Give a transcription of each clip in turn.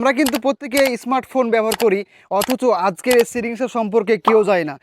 আমরা কিন্তু প্রত্যেকে স্মার্টফোন ব্যবহার করি, অথচ আজকের এই সেটিংসের সম্পর্কে কেউ যায় না।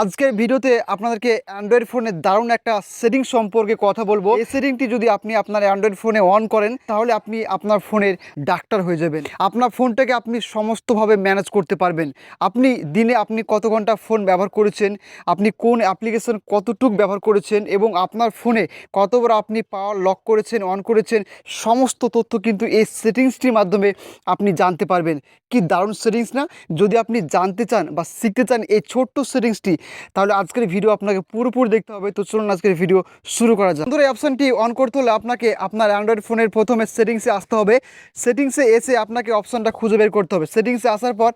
আজকের ভিডিওতে আপনাদেরকে অ্যান্ড্রয়েড ফোনের দারুণ একটা সেটিং সম্পর্কে কথা বলব। এই সেটিংটি যদি আপনি আপনার অ্যান্ড্রয়েড ফোনে অন করেন, তাহলে আপনি আপনার ফোনের ডাক্তার হয়ে যাবেন। আপনার ফোনটাকে আপনি সমস্তভাবে ম্যানেজ করতে পারবেন। আপনি দিনে আপনি কত ঘণ্টা ফোন ব্যবহার করেছেন, আপনি কোন অ্যাপ্লিকেশন কতটুক ব্যবহার করেছেন, এবং আপনার ফোনে কতবার আপনি পাওয়ার লক করেছেন অন করেছেন, সমস্ত তথ্য কিন্তু এই সেটিংসটির মাধ্যমে আপনি জানতে পারবেন। কি দারুণ সেটিংস না? যদি আপনি জানতে চান বা শিখতে চান এই ছোট্ট সেটিংসটি তাহলে আজকের ভিডিও আপনাকে পুরোপুরি দেখতে হবে। তো চলুন আজকের ভিডিও শুরু করা যাক। এই অপশানটি অন করতে হলে আপনাকে আপনার অ্যান্ড্রয়েড ফোনের প্রথমে সেটিংসে আসতে হবে। সেটিংসে এসে আপনাকে অপশানটা খুঁজে বের করতে হবে। সেটিংসে আসার পর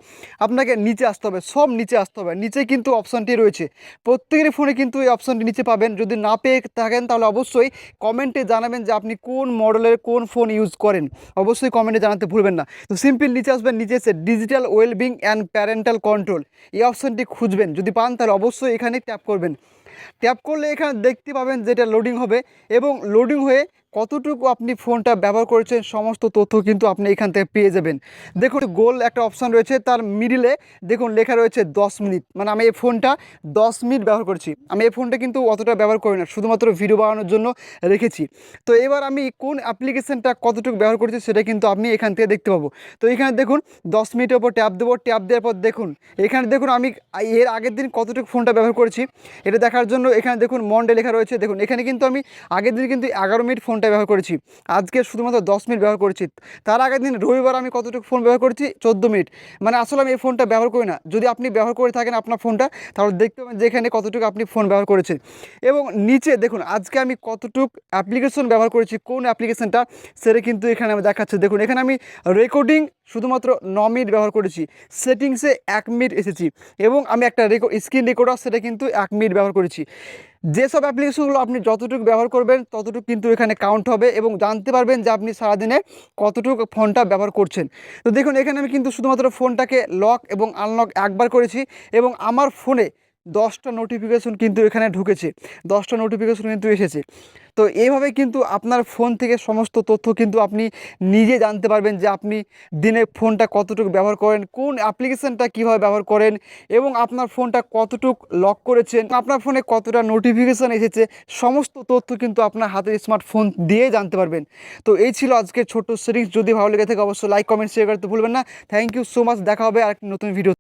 আপনাকে নিচে আসতে হবে। সব নিচে আসতে হবে। নিচে কিন্তু অপশানটি রয়েছে। প্রত্যেকের ফোনে কিন্তু এই অপশানটি নিচে পাবেন। যদি না পেয়ে থাকেন, তাহলে অবশ্যই কমেন্টে জানাবেন যে আপনি কোন মডেলের কোন ফোন ইউজ করেন। অবশ্যই কমেন্টে জানাতে ভুলবেন না। তো সিম্পল নিচে আসবেন, নিচে এসে digital wellbeing and parental control এই অপশানটি খুঁজবেন, যদি পান তাহলে অবশ্যই এখানে ট্যাপ করবেন। ট্যাপ করলে এখানে দেখতে পাবেন যেটা লোডিং হবে এবং লোডিং হয়ে কতটুকু আপনি ফোনটা ব্যবহার করেছেন, সমস্ত তথ্য কিন্তু আপনি এখান থেকে পেয়ে যাবেন। দেখুন, গোল একটা অপশান রয়েছে, তার মিডিলে দেখুন লেখা রয়েছে দশ মিনিট। মানে আমি এই ফোনটা দশ মিনিট ব্যবহার করছি। আমি এই ফোনটা কিন্তু অতটা ব্যবহার করি না, শুধুমাত্র ভিডিও বানানোর জন্য রেখেছি। তো এবার আমি কোন অ্যাপ্লিকেশানটা কতটুকু ব্যবহার করছি সেটা কিন্তু আপনি এখান থেকে দেখতে পাবো। তো এখানে দেখুন, দশ মিনিটের ওপর ট্যাপ দেবো, ট্যাপ দেওয়ার পর দেখুন, এখানে দেখুন আমি এর আগের দিন কতটুকু ফোনটা ব্যবহার করেছি, এটা দেখার জন্য এখানে দেখুন মন্ডে লেখা রয়েছে। দেখুন, এখানে কিন্তু আমি আগের দিন কিন্তু এগারো মিনিট ফোনটা ব্যবহার করেছি। আজকে শুধুমাত্র দশ মিনিট ব্যবহার করেছি। তার আগের দিন রবিবার আমি কতটুকু ফোন ব্যবহার করেছি? চোদ্দ মিনিট। মানে আসলে আমি এই ফোনটা ব্যবহার করি না। যদি আপনি ব্যবহার করে থাকেন আপনার ফোনটা, তাহলে দেখতে পাবেন যে এখানে কতটুকু আপনি ফোন ব্যবহার করেছেন। এবং নিচে দেখুন, আজকে আমি কতটুক অ্যাপ্লিকেশন ব্যবহার করেছি, কোন অ্যাপ্লিকেশনটা সেটা কিন্তু এখানে আমি দেখাচ্ছি। দেখুন, এখানে আমি রেকর্ডিং শুধুমাত্র ন মিনিট ব্যবহার করেছি। সেটিংসে এক মিনিট এসেছি। এবং আমি একটা রেকর্ড স্ক্রিন রেকর্ডার সেটা কিন্তু এক মিনিট ব্যবহার করেছি। যেসব অ্যাপ্লিকেশনগুলো আপনি যতটুকু ব্যবহার করবেন, ততটুকু কিন্তু এখানে কাউন্ট হবে এবং জানতে পারবেন যে আপনি সারাদিনে কতটুকু ফোনটা ব্যবহার করছেন। তো দেখুন, এখানে আমি কিন্তু শুধুমাত্র ফোনটাকে লক এবং আনলক একবার করেছি এবং আমার ফোনে দশটা নোটিফিকেশন কিন্তু এখানে ঢুকেছে। দশটা নোটিফিকেশন কিন্তু এসেছে। তো এইভাবে কিন্তু আপনার ফোন থেকে সমস্ত তথ্য কিন্তু আপনি নিজে জানতে পারবেন যে আপনি দিনে ফোনটা কতটুকু ব্যবহার করেন, কোন অ্যাপ্লিকেশানটা কীভাবে ব্যবহার করেন এবং আপনার ফোনটা কতটুক লক করেছেন, আপনার ফোনে কতটা নোটিফিকেশান এসেছে, সমস্ত তথ্য কিন্তু আপনার হাতের স্মার্টফোন দিয়ে জানতে পারবেন। তো এই ছিল আজকে ছোট্ট সিরিজ যদি ভালো লেগে থাকে, অবশ্যই লাইক কমেন্ট শেয়ার করতে ভুলবেন না। থ্যাংক ইউ সো মাচ দেখা হবে আর নতুন ভিডিও